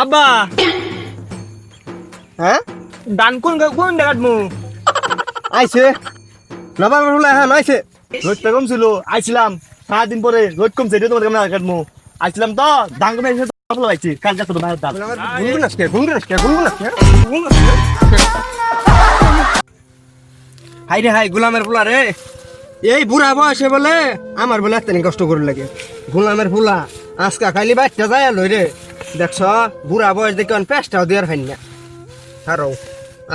আব্বা। হ্যাঁ? ডান কোন কোন জায়গাত মু? আইছে। নবার হলো হ্যাঁ আইছে। রোদটা কম ছিল আইছিলাম। সাত দিন পরে রোদ কমছে এটা তোমার কেমন জায়গাত মু? আইছিলাম তো ডান কমে এসে ফসল পাইছি কাল যাচ্ছে তো বাইরের ডাল গুনগুন আজকে গুনগুন আজকে গুনগুন আজকে হাই রে হাই গোলামের ফুলা রে। এই বুড়া বয়সে বলে আমার বলে এত কষ্ট করে লাগে। গোলামের ফুলা আজকা খাইলি বাচ্চা যায় লই রে। দেখছ বুড়া বয়স দেখে পেস্টাও দেওয়ার ফাইন না। হারো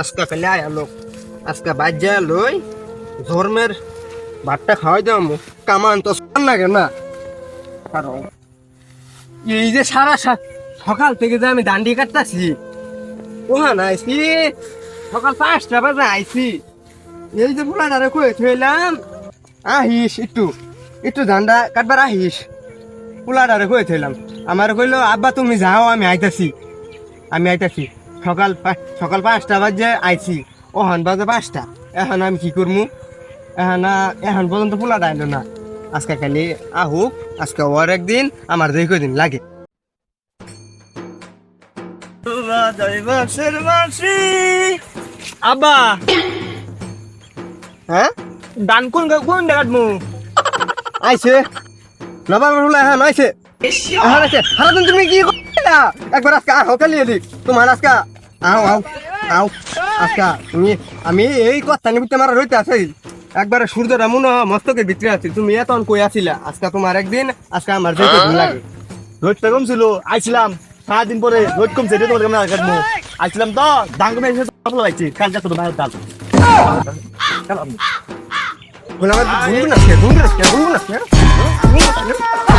আজকা খাইলে আয়া লোক। আজকা বাদ যায় লই ধর্মের ভাতটা খাওয়াই দাম কামান তো লাগে না। হারো এই যে সারা সকাল থেকে যে আমি দান্ডি কাটতাছি ওহান আইসি সকাল পাঁচটা বাজে আইসি এই যে ফুলাটারে কয়ে থইলাম, আহিস, একটু একটু ধান্ডা কাটবার আহিস। ফুলাটারে কয়ে থইলাম আমার কইলো আব্বা তুমি যাও আমি আইতাছি। আমি আইতাছি। সকাল সকাল পাঁচটা বাজে আইছি। ওহান বাজে পাঁচটা। এখন আমি কি করমু? এখন এখন পর্যন্ত ফুলাটা আইলো না। আজকে খালি আহুক আজকে ওর একদিন আমার দুই দিন লাগে। আব্বা! হ্যাঁ? ডান কোন কোন জায়গাত মু? আইছে। নবার এখন আইছে। তুমি কি করলা? একবার আজকে আহ কালি এদিক তোমার আজকে আও আও আও আজকে তুমি আমি এই কথা নিবিতে আমার রইতে আছে একবারে সূর্যটা মনে মস্তকের ভিতরে আছে তুমি এতন কই আছিলা আজকে তোমার একদিন আজকে আমার যেতে দিন লাগে। রোদটা কম ছিল আইছিলাম। সাত দিন পরে রোদ কমছে এটা তোমার কেমন জায়গাত আইছিলাম তো ডান কমে এসে কাল যাচ্ছে তো আমার আজকে গুনগুন আজকে গুনগুন আজকে